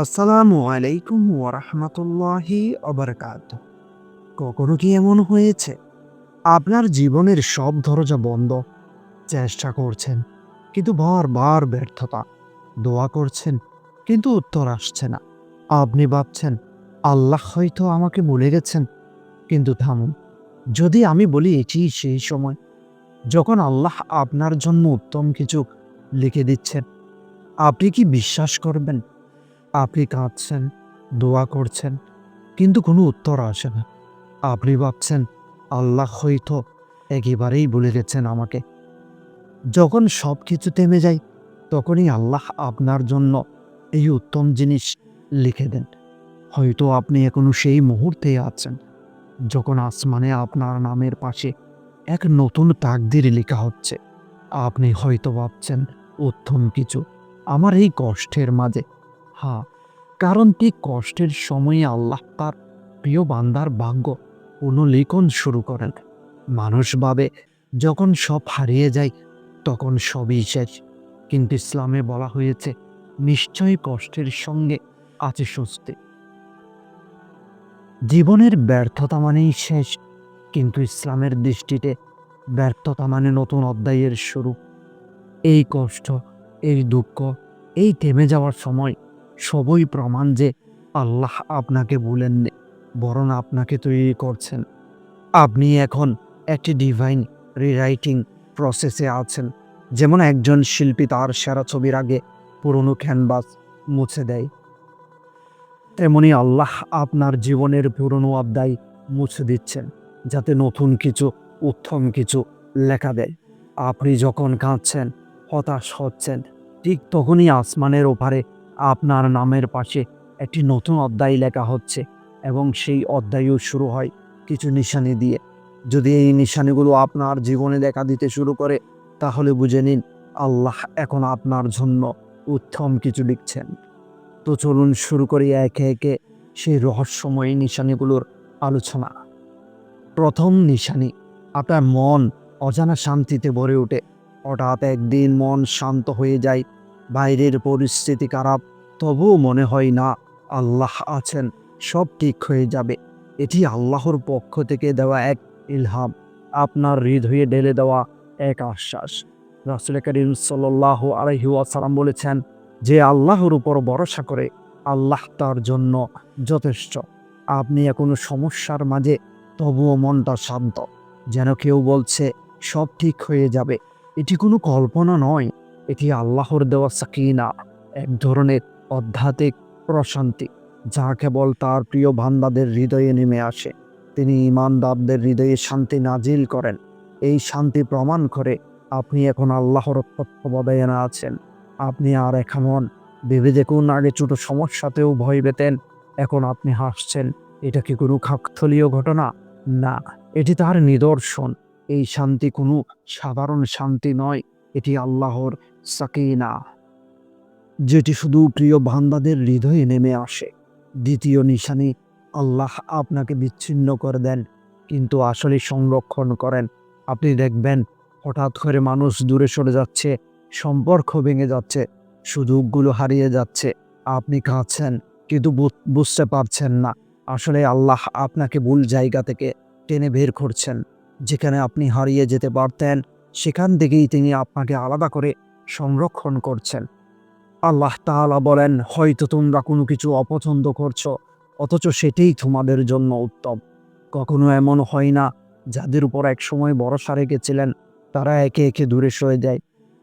আসসালামু আলাইকুম ওরহমতুল্লাহি অবরকাত কখনো কি এমন হয়েছে? আপনার জীবনের সব দরজা বন্ধ, চেষ্টা করছেন, কিন্তু বারবার ব্যর্থতা। দোয়া করছেন, কিন্তু উত্তর আসছে না। আপনি ভাবছেন, আল্লাহ হয়তো আমাকে ভুলে গেছেন। কিন্তু থামুন, যদি আমি বলি এটি সেই সময়, যখন আল্লাহ আপনার জন্য উত্তম কিছু লিখে দিচ্ছেন, আপনি কি বিশ্বাস করবেন? আপনি কাঁদছেন, দোয়া করছেন, কিন্তু কোনো উত্তর আসে না। আপনি ভাবছেন, আল্লাহ হয়তো একেবারেই বলে গেছেন আমাকে। যখন সব কিছু থেমে যায়, তখনই আল্লাহ আপনার জন্য এই উত্তম জিনিস লিখে দেন। হয়তো আপনি এখনও সেই মুহূর্তে আছেন, যখন আসমানে আপনার নামের পাশে এক নতুন তাকদির লেখা হচ্ছে। আপনি হয়তো ভাবছেন, উত্তম কিছু। আমার এই কষ্টের মাঝে হ্যাঁ কারণ ঠিক কষ্টের সময়ে আল্লাহ তার প্রিয় বান্দার ভাগ্য পুনঃলিখন শুরু করেন। মানুষ ভাবে, যখন সব হারিয়ে যায়, তখন সবই শেষ। কিন্তু ইসলামে বলা হয়েছে, নিশ্চয়ই কষ্টের সঙ্গে আছে স্বস্তি। জীবনের ব্যর্থতা মানেই শেষ, কিন্তু ইসলামের দৃষ্টিতে ব্যর্থতা মানে নতুন অধ্যায়ের শুরু। এই কষ্ট, এই দুঃখ, এই থেমে যাওয়ার সময় সবই প্রমাণ যে আল্লাহ আপনাকে ভুলেননি, বরং আপনাকে তৈরি করছেন। আপনি এখন একটি ডিভাইন রিরাইটিং প্রসেসে আছেন, যেমন একজন শিল্পী তার সেরা ছবির আগে পুরনো ক্যানভাস মুছে দেয়। তেমনি আল্লাহ আপনার জীবনের পুরনো অধ্যায় মুছে দিচ্ছেন, যাতে নতুন কিছু, উত্তম কিছু লেখা দেয়। আপনি যখন কাঁদছেন, হতাশ হচ্ছেন, ঠিক তখনই আসমানের ওপারে আপনার নামের পাশে একটি নতুন অধ্যায় লেখা হচ্ছে এবং সেই অধ্যায়ও শুরু হয় কিছু নিশানি দিয়ে। যদি এই নিশানিগুলো আপনার জীবনে দেখা দিতে শুরু করে, তাহলে বুঝে নিন আল্লাহ এখন আপনার জন্য উত্তম কিছু লিখছেন। তো চলুন শুরু করি একে একে সেই রহস্যময়ী নিশানিগুলোর আলোচনা। প্রথম নিশানি, আপনার মন অজানা শান্তিতে ভরে ওঠে। হঠাৎ একদিন মন শান্ত হয়ে যায় বাইরের পরিস্থিতি খারাপ, তবুও মনে হয় না আল্লাহ আছেন, সব ঠিক হয়ে যাবে। এটি আল্লাহর পক্ষ থেকে দেওয়া এক ইলহাম, আপনার হৃদয়ে ঢেলে দেওয়া এক আশ্বাস। রাসুল করিম সাল্লাহ আলহি আসালাম বলেছেন, যে আল্লাহর উপর ভরসা করে, আল্লাহ তার জন্য যথেষ্ট। আপনি এখনও সমস্যার মাঝে, তবুও মনটা শান্ত। যেন কেউ বলছে, সব ঠিক হয়ে যাবে। এটি কোনো কল্পনা নয়। এটি আল্লাহর দেওয়া সাকিনা, এক ধরনের আধ্যাত্মিক প্রশান্তি, যা কেবল তার প্রিয় বান্দাদের হৃদয়ে নেমে আসে। তিনি ইমানদারদের হৃদয়ে শান্তি নাজিল করেন। এই শান্তি প্রমাণ করে আপনি এখন আল্লাহর তত্ত্বাবধানে আছেন। আপনি আর এখন ভেবে দেখুন, আগে ছোট সমস্যাতেও ভয় পেতেন, এখন আপনি হাসছেন। এটা কি কোনো কাকথলীয় ঘটনা? না, এটি তার নিদর্শন। এই শান্তি কোনো সাধারণ শান্তি নয়। এটি আল্লাহর সাকিনা, যেটি শুধু প্রিয় বান্দাদের হৃদয়ে নেমে আসে। দ্বিতীয় নিশানি আল্লাহ আপনাকে বিচ্ছিন্ন করে দেন, কিন্তু আসলে সংরক্ষণ করেন। আপনি দেখবেন, হঠাৎ করে মানুষ দূরে সরে যাচ্ছে, সম্পর্ক ভেঙে যাচ্ছে সুযোগগুলো হারিয়ে যাচ্ছে। আপনি কাঁদছেন, কিন্তু বুঝতে পারছেন না। আসলে আল্লাহ আপনাকে ভুল জায়গা থেকে টেনে বের করছেন, যেখানে আপনি হারিয়ে যেতে পারতেন। সেখান থেকেই তিনি আপনাকে আলাদা করে সংরক্ষণ করছেন। আল্লাহ তাআলা বলেন, হয়তো তোমরা কোনো কিছু অপছন্দ করছ, অথচ সেটাই তোমাদের জন্য উত্তম। কখনো এমন হয় না, যাদের উপর এক সময় ভরসা রেখেছিলেন, তারা একে একে দূরে সরে যায়,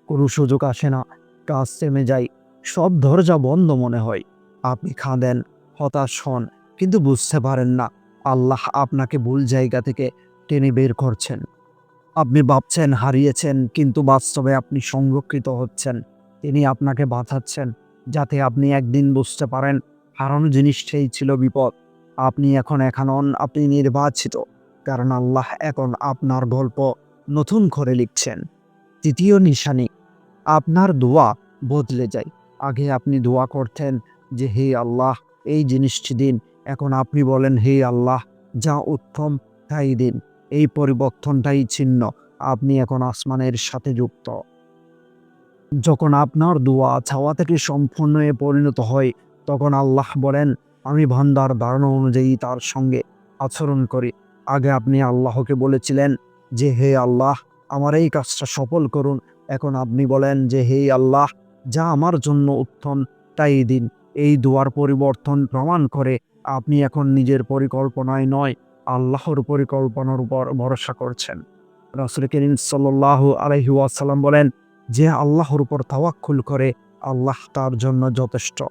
কোনো সুযোগ আসে না, কাজ থেমে যায়, সব দরজা বন্ধ মনে হয়। আপনি খাঁদেন হতাশ হন, কিন্তু বুঝতে পারেন না, আল্লাহ আপনাকে ভুল জায়গা থেকে টেনে বের করছেন। আপনি ভাবছেন, হারিয়েছেন, কিন্তু বাস্তবে আপনি সংরক্ষিত হচ্ছেন। তিনি আপনাকে বাঁচাচ্ছেন যাতে আপনি একদিন বুঝতে পারেন, হারানো জিনিসটাই ছিল বিপদ। আপনি এখন এখন আপনি নির্বাচিত, কারণ আল্লাহ এখন আপনার গল্প নতুন করে লিখছেন। তৃতীয় নিশানি, আপনার দোয়া বদলে যায়। আগে আপনি দোয়া করতেন যে, হে আল্লাহ, এই জিনিসটি দিন। এখন আপনি বলেন, হে আল্লাহ, যা উত্তম, তাই দিন। এই পরিবর্তনটাই চিহ্ন আপনি এখন আসমানের সাথে যুক্ত। যখন আপনার দোয়া ছাওয়া থেকে সম্পূর্ণ পরিণত হয়, তখন আল্লাহ বলেন, আমি ভান্ডার ধারণা অনুযায়ী তার সঙ্গে আচরণ করি। আগে আপনি আল্লাহকে বলেছিলেন যে, হে আল্লাহ, আমার এই কাজটা সফল করুন। এখন আপনি বলেন যে, হে আল্লাহ, যা আমার জন্য উত্তম, তাই দিন। এই দুয়ার পরিবর্তন প্রমাণ করে আপনি এখন নিজের পরিকল্পনায় নয় আল্লাহর পরিকল্পনার উপর ভরসা করছেন। রাসুল করিম সাল্লাহ আলহি ওয়াসাল্লাম বলেন, যে আল্লাহর উপর তাওয়াক্কুল করে, আল্লাহ তার জন্য যথেষ্ট।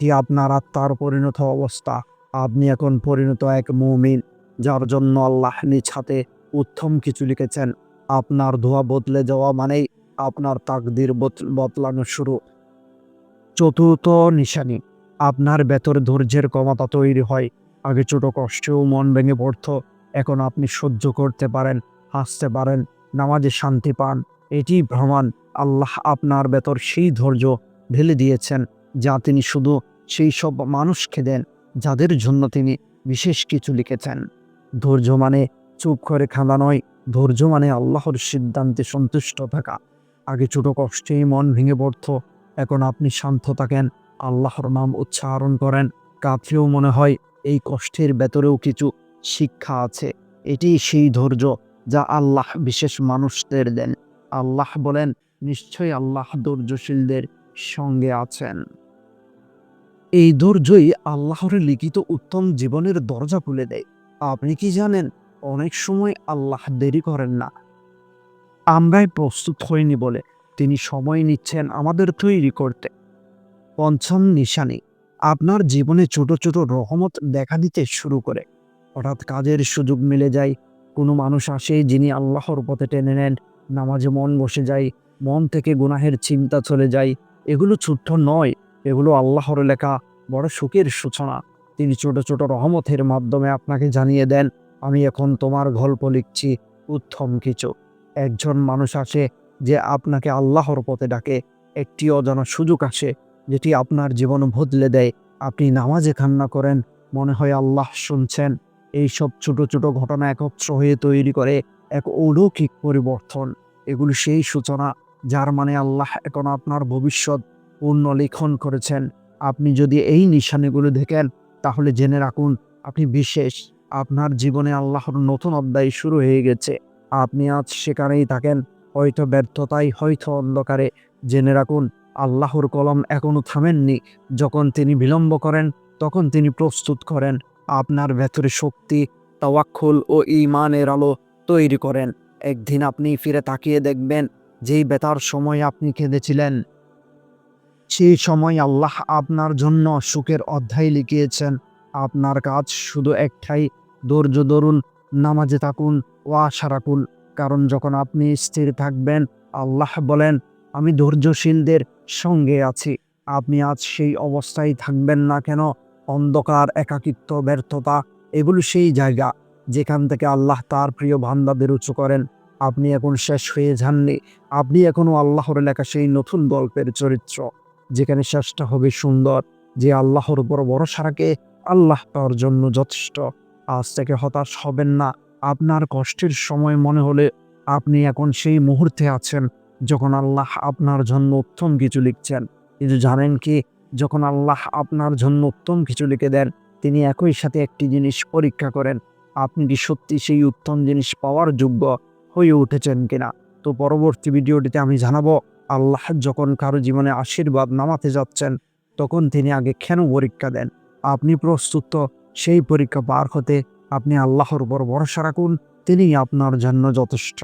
কি আপনার আত্মার পরিণত অবস্থা, আপনি এখন পরিণত এক মৌমিন, যার জন্য আল্লাহ নিজ হাতে উত্তম কিছু লিখেছেন। আপনার ধোয়া বদলে যাওয়া মানেই আপনার তাকদির বদল- বদলানো শুরু। চতুর্থ নিশানি, আপনার ভেতর ধৈর্যের ক্ষমতা তৈরি হয়। আগে ছোট কষ্টেও মন ভেঙে পড়তো, এখন আপনি সহ্য করতে পারেন, হাসতে পারেন, নামাজে শান্তি পান এটি ভ্রমণ আল্লাহ আপনার ভেতর সেই ধৈর্য ঢেলে দিয়েছেন, যা তিনি শুধু সেই সব মানুষকে দেন, যাদের জন্য তিনি বিশেষ কিছু লিখেছেন। ধৈর্য মানে চুপ করে খাঁদা নয়, ধৈর্য মানে আল্লাহর সিদ্ধান্তে সন্তুষ্ট থাকা। আগে ছোট কষ্টেই মন ভেঙে পড়ত, এখন আপনি শান্ত থাকেন, আল্লাহর নাম উচ্চারণ করেন কাঁপলেও মনে হয় এই কষ্টের ভেতরেও কিছু শিক্ষা আছে। এটি সেই ধৈর্য যা আল্লাহ বিশেষ মানুষদের দেন। আল্লাহ বলেন, নিশ্চয়ই আল্লাহ ধৈর্যশীলদের সঙ্গে আছেন। এই ধৈর্যই আল্লাহর লিখিত উত্তম জীবনের দরজা খুলে দেয়। আপনি কি জানেন, অনেক সময় আল্লাহ দেরি করেন না। আমরাই প্রস্তুত হইনি বলে তিনি সময় নিচ্ছেন আমাদের তৈরি করতে। পঞ্চম নিশানি। আপনার জীবনে ছোট ছোট রহমত দেখা দিতে শুরু করে। হঠাৎ কাজের সুযোগ মিলে যায়, কোনো মানুষ আসে যিনি আল্লাহর পথে টেনে নেন, নামাজে মন বসে যায়, মন থেকে গুনাহের চিন্তা চলে যায়। এগুলো ছোট্ট নয়, এগুলো আল্লাহর লেখা, বড় সুখের সূচনা। তিনি ছোট ছোট রহমতের মাধ্যমে আপনাকে জানিয়ে দেন, আমি এখন তোমার গল্প লিখছি, উত্তম কিছু। একজন মানুষ আসে যে আপনাকে আল্লাহর পথে ডাকে একটি অজানা সুযোগ আসে। যেটি আপনার জীবন বদলে দেয়। আপনি নামাজে কান্না করেন, মনে হয় আল্লাহ শুনছেন। এই সব ছোট ছোট ঘটনা একত্র হয়ে তৈরি করে এক অলৌকিক পরিবর্তন। এগুলি সেই সূচনা যার মানে আল্লাহ এখন আপনার ভবিষ্যৎ পূর্ণ লিখন করেছেন। আপনি যদি এই নিশানিগুলো দেখেন, তাহলে জেনে রাখুন, আপনি বিশেষ আপনার জীবনে আল্লাহর নতুন অধ্যায় শুরু হয়ে গেছে। আপনি আজ সেখানেই থাকেন, হয়তো ব্যর্থতাই হয়তো অন্ধকারে। জেনে রাখুন আল্লাহর কলম এখনও থামেননি। যখন তিনি বিলম্ব করেন, তখন তিনি প্রস্তুত করেন, আপনার ভেতরে শক্তি, তাওয়াক্কুল ও ইমানের আলো তৈরি করেন। একদিন আপনি ফিরে তাকিয়ে দেখবেন, যেই বেতার সময় আপনি কেঁদেছিলেন, সেই সময় আল্লাহ আপনার জন্য সুখের অধ্যায় লিখিয়েছেন। আপনার কাজ শুধু একটাই, ধৈর্য ধরুন, নামাজে থাকুন ও আশা রাখুন। কারণ যখন আপনি স্থির থাকবেন, আল্লাহ বলেন, আমি ধৈর্যশীলদের সঙ্গে আছি। আপনি আজ সেই অবস্থায় থাকবেন না কেন? অন্ধকার, একাকিত্ব, ব্যর্থতা, এগুলো সেই জায়গা যেখান থেকে আল্লাহ তার প্রিয় বান্দাদের উঁচু করেন। আপনি এখন শেষ হয়ে যাননি। আপনি এখনও আল্লাহর লেখা সেই নতুন গল্পের চরিত্র, যেখানে শেষটা হবে সুন্দর, যে আল্লাহর উপর ভরসা রাখে আল্লাহ তার জন্য যথেষ্ট। আজ থেকে হতাশ হবেন না। আপনার কষ্টের সময় মনে হলে আপনি এখন সেই মুহূর্তে আছেন। যখন আল্লাহ আপনার জন্য উত্তম কিছু লিখছেন কিন্তু জানেন কি, যখন আল্লাহ আপনার জন্য উত্তম কিছু লিখে দেন, তিনি একই সাথে একটি জিনিস পরীক্ষা করেন, আপনি কি সত্যি সেই উত্তম জিনিস পাওয়ার যোগ্য হয়ে উঠেছেন কিনা? তো পরবর্তী ভিডিওটিতে আমি জানাব, আল্লাহ যখন কারও জীবনে আশীর্বাদ নামাতে যাচ্ছেন, তখন তিনি আগে কেন পরীক্ষা দেন? আপনি প্রস্তুত সেই পরীক্ষা পার হতে আপনি আল্লাহর উপর ভরসা রাখুন তিনি আপনার জন্য যথেষ্ট।